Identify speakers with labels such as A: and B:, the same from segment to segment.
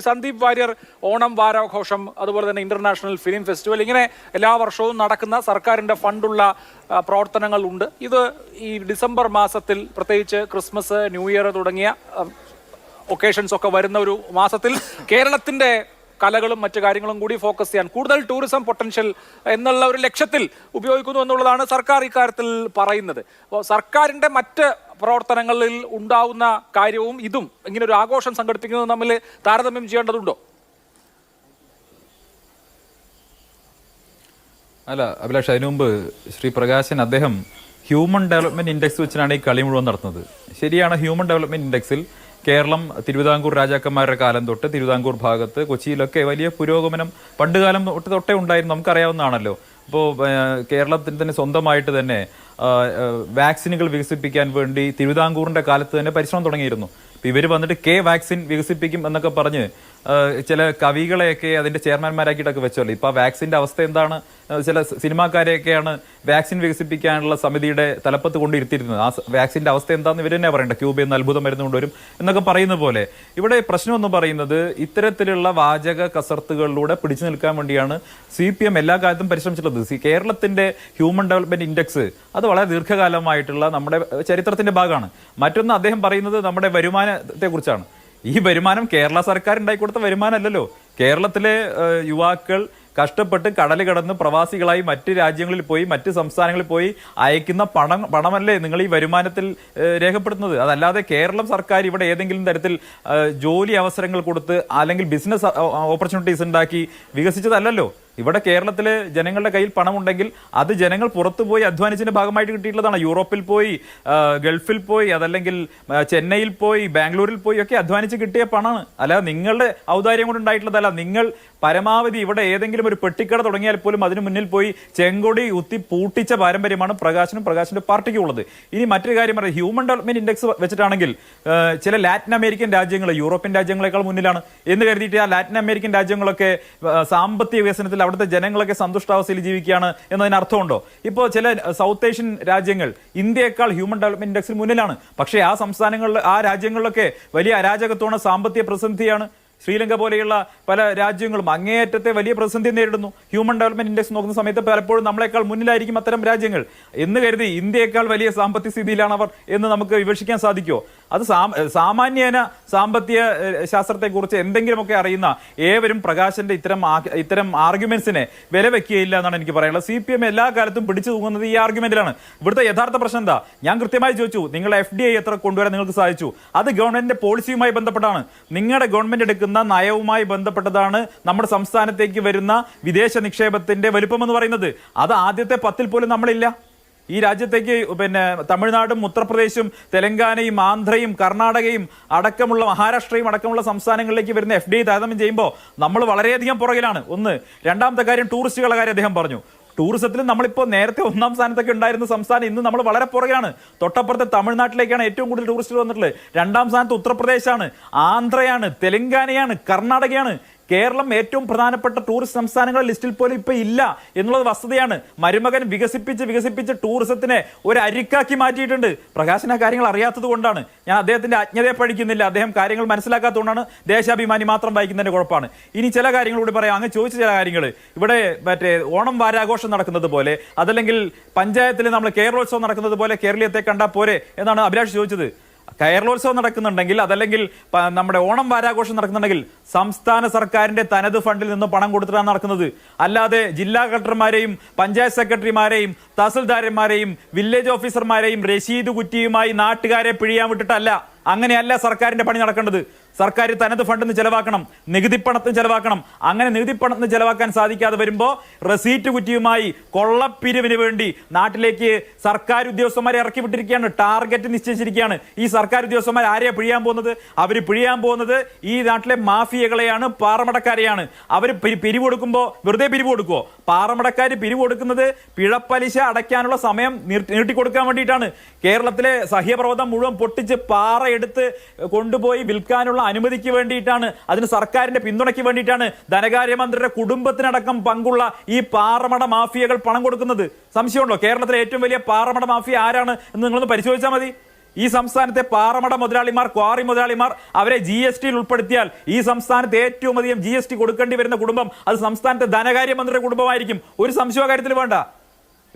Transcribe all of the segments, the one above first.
A: സന്ദീപ് വാര്യർ ഓണം വാരാഘോഷം അതുപോലെ തന്നെ international film festival ഇങ്ങനെ എല്ലാ വർഷവും നടക്കുന്ന സർക്കാരിന്റെ ഫണ്ടുള്ള പ്രവർത്തനങ്ങളുണ്ട്. ഇത് ഈ ഡിസംബർ മാസത്തിൽ പ്രത്യേകിച്ച് ക്രിസ്മസ് ന്യൂ ഇയർ തുടങ്ങിയ ഒക്കേഷൻസ് ഒക്കെ വരുന്ന ഒരു മാസത്തിൽ കേരളത്തിന്റെ കലകളും മറ്റു കാര്യങ്ങളും കൂടി ഫോക്കസ് ചെയ്യാൻ കൂടുതൽ ടൂറിസം പൊട്ടൻഷ്യൽ എന്നുള്ള ഒരു ലക്ഷ്യത്തിൽ ഉപയോഗിക്കുന്നു എന്നുള്ളതാണ് സർക്കാർ ഇക്കാര്യത്തിൽ പറയുന്നത്. അപ്പോൾ സർക്കാരിന്റെ മറ്റ് പ്രവർത്തനങ്ങളിൽ ഉണ്ടാവുന്ന കാര്യവും ഇതും. ഇങ്ങനെ ഒരു ആഘോഷം സംഘടിപ്പിക്കുന്നത് തമ്മിൽ താരതമ്യം ചെയ്യേണ്ടതുണ്ടോ?
B: അല്ല അഭിലാഷ് അതിനു മുമ്പ് ശ്രീ പ്രകാശൻ അദ്ദേഹം ഹ്യൂമൻ ഡെവലപ്മെന്റ് ഇൻഡെക്സ് വെച്ചിട്ടാണ് ഈ കളി മുഴുവൻ നടത്തുന്നത്. ശരിയാണ് ഹ്യൂമൻ ഡെവലപ്മെന്റ് ഇൻഡെക്സിൽ കേരളം തിരുവിതാംകൂർ രാജാക്കന്മാരുടെ കാലം തൊട്ട് തിരുവിതാംകൂർ ഭാഗത്ത് കൊച്ചിയിലൊക്കെ വലിയ പുരോഗമനം പണ്ടുകാലം തൊട്ട് തൊട്ടേ ഉണ്ടായിരുന്നു. നമുക്കറിയാവുന്നതാണല്ലോ. അപ്പോൾ കേരളത്തിന് തന്നെ സ്വന്തമായിട്ട് തന്നെ വാക്സിനുകൾ വികസിപ്പിക്കാൻ വേണ്ടി തിരുവിതാംകൂറിന്റെ കാലത്ത് തന്നെ പരിശ്രമം തുടങ്ങിയിരുന്നു. ഇവർ വന്നിട്ട് കെ വാക്സിൻ വികസിപ്പിക്കും എന്നൊക്കെ പറഞ്ഞ് ചില കവികളെയൊക്കെ അതിന്റെ ചെയർമാൻമാരാക്കിയിട്ടൊക്കെ വെച്ചല്ലോ ഇപ്പൊ വാക്സിന്റെ അവസ്ഥ എന്താണ്? ചില സിനിമാക്കാരെയൊക്കെയാണ് വാക്സിൻ വികസിപ്പിക്കാനുള്ള സമിതിയുടെ തലപ്പത്ത് കൊണ്ടിരുത്തിയിരുന്നത്. ആ വാക്സിന്റെ അവസ്ഥ എന്താണെന്ന് ഇവർ തന്നെ പറയണ്ട? ക്യൂബിൽ നിന്ന് അത്ഭുതം മരുന്ന് കൊണ്ടുവരും എന്നൊക്കെ പറയുന്ന പോലെ. ഇവിടെ പ്രശ്നം എന്ന് പറയുന്നത് ഇത്തരത്തിലുള്ള വാചക കസർത്തുകളിലൂടെ പിടിച്ചു നിൽക്കാൻ വേണ്ടിയാണ് സി പി എം എല്ലാ കാലത്തും പരിശ്രമിച്ചിട്ടുള്ളത്. കേരളത്തിന്റെ ഹ്യൂമൻ ഡെവലപ്മെന്റ് ഇൻഡെക്സ് അത് വളരെ ദീർഘകാലമായിട്ടുള്ള നമ്മുടെ ചരിത്രത്തിന്റെ ഭാഗമാണ്. മറ്റൊന്ന് അദ്ദേഹം പറയുന്നത് നമ്മുടെ വരുമാനത്തെ കുറിച്ചാണ് ഈ വരുമാനം കേരള സർക്കാർ ഉണ്ടാക്കി കൊടുത്ത വരുമാനമല്ലല്ലോ. കേരളത്തിലെ യുവാക്കൾ കഷ്ടപ്പെട്ട് കടൽ കടന്ന് പ്രവാസികളായി മറ്റ് രാജ്യങ്ങളിൽ പോയി മറ്റ് സംസ്ഥാനങ്ങളിൽ പോയി അയക്കുന്ന പണം പണമല്ലേ നിങ്ങൾ ഈ വരുമാനത്തിൽ രേഖപ്പെടുത്തുന്നത്. അതല്ലാതെ കേരളം സർക്കാർ ഇവിടെ ഏതെങ്കിലും തരത്തിൽ ജോലി അവസരങ്ങൾ കൊടുത്ത് അല്ലെങ്കിൽ ബിസിനസ് ഓപ്പർച്യൂണിറ്റീസ് ഉണ്ടാക്കി വികസിച്ചതല്ലല്ലോ. ഇവിടെ കേരളത്തിലെ ജനങ്ങളുടെ കയ്യിൽ പണമുണ്ടെങ്കിൽ അത് ജനങ്ങൾ പുറത്തു പോയി അധ്വാനിച്ചതിന്റെ ഭാഗമായിട്ട് കിട്ടിയിട്ടുള്ളതാണ്. യൂറോപ്പിൽ പോയി ഗൾഫിൽ പോയി അതല്ലെങ്കിൽ ചെന്നൈയിൽ പോയി ബാംഗ്ലൂരിൽ പോയി ഒക്കെ അധ്വാനിച്ച് കിട്ടിയ പണമാണ്. അല്ല നിങ്ങളുടെ ഔദാര്യം കൊണ്ട് ഉണ്ടായിട്ടുള്ളതല്ല. നിങ്ങൾ പരമാവധി ഇവിടെ ഏതെങ്കിലും ഒരു പെട്ടിക്കട തുടങ്ങിയാൽ പോലും അതിനു മുന്നിൽ പോയി ചെങ്കൊടി ഉത്തി പൂട്ടിച്ച പാരമ്പര്യമാണ് പ്രകാശനും പ്രകാശിന്റെ പാർട്ടിക്കും ഉള്ളത്. ഇനി മറ്റൊരു കാര്യം പറയാം. ഹ്യൂമൻ ഡെവലപ്മെന്റ് ഇൻഡെക്സ് വെച്ചിട്ടാണെങ്കിൽ ചില ലാറ്റിൻ അമേരിക്കൻ രാജ്യങ്ങൾ യൂറോപ്യൻ രാജ്യങ്ങളെക്കാൾ മുന്നിലാണ്. എന്ന് കരുതിയിട്ട് ആ ലാറ്റിൻ അമേരിക്കൻ രാജ്യങ്ങളൊക്കെ സാമ്പത്തിക വികസനത്തിൽ അവിടുത്തെ ജനങ്ങളൊക്കെ സന്തുഷ്ടാവസ്ഥയിൽ ജീവിക്കുകയാണ് എന്നതിന് അർത്ഥമുണ്ടോ? ഇപ്പോൾ ചില സൗത്ത് ഏഷ്യൻ രാജ്യങ്ങൾ ഇന്ത്യയേക്കാൾ ഹ്യൂമൻ ഡെവലപ്മെന്റ് ഇൻഡെക്സിൽ മുന്നിലാണ്. പക്ഷേ ആ സംസ്ഥാനങ്ങളിൽ ആ രാജ്യങ്ങളിലൊക്കെ വലിയ അരാജകത്വമാണ് സാമ്പത്തിക പ്രതിസന്ധിയാണ്. ശ്രീലങ്ക പോലെയുള്ള പല രാജ്യങ്ങളും അങ്ങേയറ്റത്തെ വലിയ പ്രതിസന്ധി നേരിടുന്നു. ഹ്യൂമൻ ഡെവലപ്മെന്റ് ഇൻഡെക്സ് നോക്കുന്ന സമയത്ത് പലപ്പോഴും നമ്മളെക്കാൾ മുന്നിലായിരിക്കും അത്തരം രാജ്യങ്ങൾ. എന്ന് കരുതി ഇന്ത്യയേക്കാൾ വലിയ സാമ്പത്തിക സ്ഥിതിയിലാണ് അവർ എന്ന് നമുക്ക് വിവക്ഷിക്കാൻ സാധിക്കുമോ അത് സാമാന്യേന സാമ്പത്തിക ശാസ്ത്രത്തെക്കുറിച്ച് എന്തെങ്കിലുമൊക്കെ അറിയുന്ന ഏവരും പ്രകാശന്റെ ഇത്തരം ഇത്തരം ആർഗ്യുമെന്റ്സിനെ വില വെക്കുകയില്ല എന്നാണ് എനിക്ക് പറയാനുള്ളത്. സി പി എം എല്ലാ കാലത്തും പിടിച്ചു തൂങ്ങുന്നത് ഈ ആർഗ്യുമെന്റിലാണ്. ഇവിടുത്തെ യഥാർത്ഥ പ്രശ്നം എന്താ? ഞാൻ കൃത്യമായി ചോദിച്ചു നിങ്ങൾ എഫ് ഡി ഐ എത്ര കൊണ്ടുവരാൻ നിങ്ങൾക്ക് സാധിച്ചു? അത് ഗവൺമെന്റിന്റെ പോളിസിയുമായി ബന്ധപ്പെട്ടാണ്. നിങ്ങളുടെ ഗവൺമെന്റ് എടുക്കുന്ന നയവുമായി ബന്ധപ്പെട്ടതാണ് നമ്മുടെ സംസ്ഥാനത്തേക്ക് വരുന്ന വിദേശ നിക്ഷേപത്തിന്റെ വലുപ്പം എന്ന് പറയുന്നത്. അത് ആദ്യത്തെ പത്തിൽ പോലും നമ്മളില്ല. ഈ രാജ്യത്തേക്ക് പിന്നെ തമിഴ്നാടും ഉത്തർപ്രദേശും തെലങ്കാനയും ആന്ധ്രയും കർണാടകയും അടക്കമുള്ള മഹാരാഷ്ട്രയും അടക്കമുള്ള സംസ്ഥാനങ്ങളിലേക്ക് വരുന്ന എഫ് ഡി താരതമ്യം ചെയ്യുമ്പോൾ നമ്മൾ വളരെയധികം പുറകിലാണ്. ഒന്ന് രണ്ടാമത്തെ കാര്യം ടൂറിസ്റ്റുകളുടെ കാര്യം അദ്ദേഹം പറഞ്ഞു. ടൂറിസത്തിൽ നമ്മളിപ്പോൾ നേരത്തെ ഒന്നാം സ്ഥാനത്തൊക്കെ ഉണ്ടായിരുന്ന സംസ്ഥാനം ഇന്ന് നമ്മൾ വളരെ പുറകെയാണ് തൊട്ടപ്പുറത്തെ തമിഴ്നാട്ടിലേക്കാണ് ഏറ്റവും കൂടുതൽ ടൂറിസ്റ്റുകൾ വന്നിട്ടുള്ളത്. രണ്ടാം സ്ഥാനത്ത് ഉത്തർപ്രദേശാണ് ആന്ധ്രയാണ് തെലങ്കാനയാണ് കർണാടകയാണ്. കേരളം ഏറ്റവും പ്രധാനപ്പെട്ട ടൂറിസ്റ്റ് സംസ്ഥാനങ്ങളുടെ ലിസ്റ്റിൽ പോലും ഇപ്പൊ ഇല്ല എന്നുള്ളത് വസ്തുതയാണ്. മരുമകൻ വികസിപ്പിച്ച് വികസിപ്പിച്ച് ടൂറിസത്തിനെ ഒരു അരിക്കാക്കി മാറ്റിയിട്ടുണ്ട്. പ്രകാശന കാര്യങ്ങൾ അറിയാത്തത് ഞാൻ അദ്ദേഹത്തിന്റെ അജ്ഞതയെ പഠിക്കുന്നില്ല. അദ്ദേഹം കാര്യങ്ങൾ മനസ്സിലാക്കാത്തതുകൊണ്ടാണ് ദേശാഭിമാനി മാത്രം വായിക്കുന്നതിന്റെ കുഴപ്പമാണ്. ഇനി ചില കാര്യങ്ങൾ കൂടി പറയാം. അങ്ങ് ചോദിച്ച ചില കാര്യങ്ങൾ. ഇവിടെ മറ്റേ ഓണം വാരാഘോഷം നടക്കുന്നത് പോലെ അതല്ലെങ്കിൽ പഞ്ചായത്തിൽ നമ്മൾ കേരളോത്സവം നടക്കുന്നത് പോലെ കേരളീയത്തെ കണ്ടാൽ പോരെ എന്നാണ് അഭിലാഷ് ചോദിച്ചത്. കേരളോത്സവം നടക്കുന്നുണ്ടെങ്കിൽ അതല്ലെങ്കിൽ നമ്മുടെ ഓണം വാരാഘോഷം നടക്കുന്നുണ്ടെങ്കിൽ സംസ്ഥാന സർക്കാരിന്റെ തനത് ഫണ്ടിൽ നിന്ന് പണം കൊടുത്തിട്ടാണ് നടക്കുന്നത്. അല്ലാതെ ജില്ലാ കളക്ടർമാരെയും പഞ്ചായത്ത് സെക്രട്ടറിമാരെയും തഹസിൽദാരന്മാരെയും വില്ലേജ് ഓഫീസർമാരെയും രശീദ് കുറ്റിയുമായി നാട്ടുകാരെ പിഴിയാൻ വിട്ടിട്ടല്ല. അങ്ങനെയല്ല സർക്കാരിന്റെ പണി നടക്കേണ്ടത്. സർക്കാർ തനത് ഫണ്ടിന് ചെലവാക്കണം നികുതി പണത്തിന് ചെലവാക്കണം. അങ്ങനെ നികുതി പണത്തിന് ചെലവാക്കാൻ സാധിക്കാതെ വരുമ്പോൾ റെസീറ്റ് കുറ്റിയുമായി കൊള്ളപ്പിരിവിന് വേണ്ടി നാട്ടിലേക്ക് സർക്കാർ ഉദ്യോഗസ്ഥന്മാരെ ഇറക്കി വിട്ടിരിക്കുകയാണ്. ടാർഗറ്റ് നിശ്ചയിച്ചിരിക്കുകയാണ്. ഈ സർക്കാർ ഉദ്യോഗസ്ഥന്മാർ ആരെയാ പിഴിയാൻ പോകുന്നത്? അവർ പിഴിയാൻ പോകുന്നത് ഈ നാട്ടിലെ മാഫിയകളെയാണ് പാറമടക്കാരെയാണ്. അവർ പിരിവ് കൊടുക്കുമ്പോൾ വെറുതെ പിരിവ് കൊടുക്കുമോ പാറമടക്കാർ പിരിവ് കൊടുക്കുന്നത് പിഴപ്പലിശ അടയ്ക്കാനുള്ള സമയം നീട്ടി- നീട്ടിക്കൊടുക്കാൻ വേണ്ടിയിട്ടാണ്. കേരളത്തിലെ സഹ്യപർവതം മുഴുവൻ പൊട്ടിച്ച് പാറ എടുത്ത് കൊണ്ടുപോയി വിൽക്കാനുള്ള അനുമതിക്ക് വേണ്ടിയിട്ടാണ് അതിന് സർക്കാരിന്റെ പിന്തുണയ്ക്ക് വേണ്ടിയിട്ടാണ് ധനകാര്യമന്ത്രിയുടെ കുടുംബത്തിനടക്കം പങ്കുള്ള ഈ പാറമട മാഫിയകൾ പണം കൊടുക്കുന്നത്. സംശയമുണ്ടോ? കേരളത്തിലെ ഏറ്റവും വലിയ പാറമട മാഫിയ ആരാണ് എന്ന് നിങ്ങളൊന്ന് പരിശോധിച്ചാൽ മതി. ഈ സംസ്ഥാനത്തെ പാറമട മുതലാളിമാർ ക്വാറി മുതലാളിമാർ അവരെ ജി എസ് ടിയിൽ ഉൾപ്പെടുത്തിയാൽ ഈ സംസ്ഥാനത്ത് ഏറ്റവും അധികം ജി എസ് ടി കൊടുക്കേണ്ടി വരുന്ന കുടുംബം അത് സംസ്ഥാനത്തെ ധനകാര്യമന്ത്രിയുടെ കുടുംബമായിരിക്കും. ഒരു സംശയ കാര്യത്തിൽ വേണ്ട.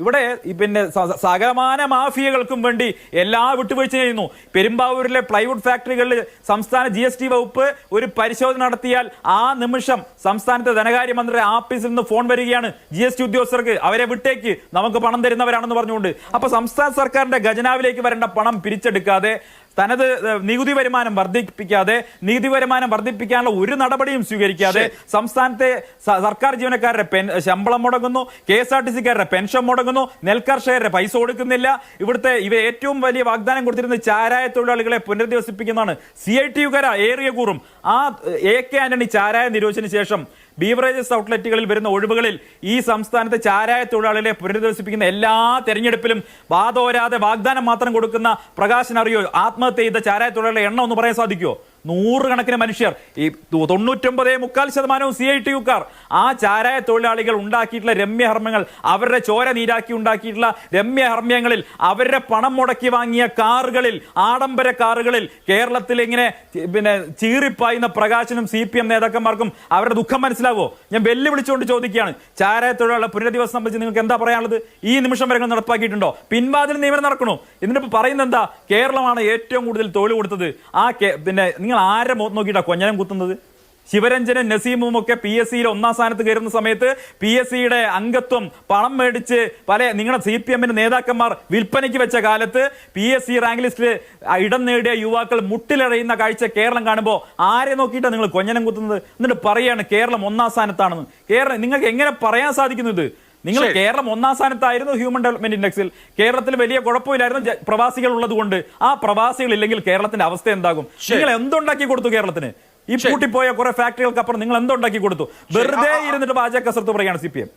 B: ഇവിടെ പിന്നെ സകലമാന മാഫിയകൾക്കും വേണ്ടി എല്ലാ വിട്ടുവീഴ്ച ചെയ്യുന്നു. പെരുമ്പാവൂരിലെ പ്ലൈവുഡ് ഫാക്ടറികളിൽ സംസ്ഥാന ജി എസ് ടി വകുപ്പ് ഒരു പരിശോധന നടത്തിയാൽ ആ നിമിഷം സംസ്ഥാനത്തെ ധനകാര്യമന്ത്രിയുടെ ആഫീസിൽ നിന്ന് ഫോൺ വരികയാണ് ജി എസ് ടി ഉദ്യോഗസ്ഥർക്ക്. അവരെ വിട്ടേക്ക്. നമുക്ക് പണം തരുന്നവരാണെന്ന് പറഞ്ഞുകൊണ്ട്. അപ്പൊ സംസ്ഥാന സർക്കാരിന്റെ ഖജനാവിലേക്ക് വരേണ്ട പണം പിരിച്ചെടുക്കാതെ തനത് നികുതി വരുമാനം വർദ്ധിപ്പിക്കാതെ നികുതി വരുമാനം വർദ്ധിപ്പിക്കാനുള്ള ഒരു നടപടിയും സ്വീകരിക്കാതെ സംസ്ഥാനത്തെ സർക്കാർ ജീവനക്കാരുടെ പെൻ ശമ്പളം മുടങ്ങുന്നു കെ എസ് ആർ ടി സിക്കാരുടെ പെൻഷൻ മുടങ്ങുന്നു നെൽകർഷകരുടെ പൈസ കൊടുക്കുന്നില്ല ഇവിടുത്തെ ഇവ ഏറ്റവും വലിയ വാഗ്ദാനം കൊടുത്തിരുന്ന ചാരായ തൊഴിലാളികളെ പുനരധിവസിപ്പിക്കുന്നതാണ്. സി ഐ ടി യുകാര ഏറിയ കൂറും. ആ എ കെ ആന്റണി ചാരായ നിരോധിച്ചതിന് ശേഷം ബീവറേജസ് ഔട്ട്ലെറ്റുകളിൽ വരുന്ന ഒഴിവുകളിൽ ഈ സംസ്ഥാനത്തെ ചാരായ തൊഴിലാളികളെ പുനരധിവസിപ്പിക്കുന്ന എല്ലാ തെരഞ്ഞെടുപ്പിലും വാദോരാതെ വാഗ്ദാനം മാത്രം കൊടുക്കുന്ന പ്രകാശൻ അറിയോ ആത്മഹത്യ ചെയ്ത ചാരായ തൊഴിലാളികളുടെ എണ്ണം ഒന്ന് പറയാൻ സാധിക്കുമോ നൂറുകണക്കിന് മനുഷ്യർ. ഈ തൊണ്ണൂറ്റൊമ്പതേ മുക്കാൽ ശതമാനവും സി ഐ ടി യുക്കാർ ആ ചാരായ തൊഴിലാളികൾ ഉണ്ടാക്കിയിട്ടുള്ള രമ്യഹർമ്മങ്ങൾ അവരുടെ ചോര നീരാക്കി ഉണ്ടാക്കിയിട്ടുള്ള രമ്യഹർമ്മ്യങ്ങളിൽ അവരുടെ പണം മുടക്കി വാങ്ങിയ കാറുകളിൽ ആഡംബര കാറുകളിൽ കേരളത്തിൽ ഇങ്ങനെ പിന്നെ ചീറിപ്പായുന്ന പ്രകാശനും സി പി എം നേതാക്കന്മാർക്കും അവരുടെ ദുഃഖം മനസ്സിലാവോ? ഞാൻ വെല്ലുവിളിച്ചുകൊണ്ട് ചോദിക്കുകയാണ്. ചാരായ തൊഴിലാളികളെ പുനരധിവാസം സംബന്ധിച്ച് നിങ്ങൾക്ക് എന്താ പറയാനുള്ളത്? ഈ നിമിഷം വരെ നടപ്പാക്കിയിട്ടുണ്ടോ? പിൻവാതിൽ നിയമനം നടക്കണോ? ഇതിനിപ്പോൾ പറയുന്നത് എന്താ? കേരളമാണ് ഏറ്റവും കൂടുതൽ തൊഴിൽ കൊടുത്തത്. ആ പിന്നെ നിങ്ങൾ ആരെ മുഖത്ത് നോക്കിയിട്ടാ കൊഞ്ഞനം കുത്തുന്നത്? ശിവരഞ്ജനും നസീമും ഒക്കെ പി എസ് സിയിൽ ഒന്നാം സ്ഥാനത്ത് കയറുന്ന സമയത്ത് പി എസ് സിയുടെ അംഗത്വം പണം മേടിച്ച് പല നിങ്ങളുടെ സി പി എമ്മിന്റെ നേതാക്കന്മാർ വിൽപ്പനയ്ക്ക് വെച്ച കാലത്ത് പി എസ് സി റാങ്ക് ലിസ്റ്റിൽ ഇടം നേടിയ യുവാക്കൾ മുട്ടിലടയുന്ന കാഴ്ച കേരളം കാണുമ്പോൾ ആരെ നോക്കിയിട്ടാണ് നിങ്ങൾ കൊഞ്ഞനം കുത്തുന്നത്? എന്നിട്ട് പറയാണ് കേരളം ഒന്നാം സ്ഥാനത്താണെന്ന്. കേരളം നിങ്ങൾക്ക് എങ്ങനെ പറയാൻ സാധിക്കുന്നത് നിങ്ങൾ കേരളം ഒന്നാം സ്ഥാനത്തായിരുന്നു ഹ്യൂമൻ ഡെവലപ്മെന്റ് ഇൻഡെക്സിൽ കേരളത്തിൽ വലിയ കുഴപ്പമില്ലായിരുന്നു പ്രവാസികൾ ഉള്ളത് കൊണ്ട്. ആ പ്രവാസികൾ ഇല്ലെങ്കിൽ കേരളത്തിന്റെ അവസ്ഥ എന്താകും? നിങ്ങൾ എന്തുണ്ടാക്കി കൊടുത്തു കേരളത്തിന്? ഈ പൂട്ടിപ്പോയ കുറെ ഫാക്ടറികൾക്ക് അപ്പുറം നിങ്ങൾ എന്തുണ്ടാക്കി കൊടുത്തു? വെറുതെ ഇരുന്നിട്ട് പാചക കസർത്ത് പറയുകയാണ് സി പി എം.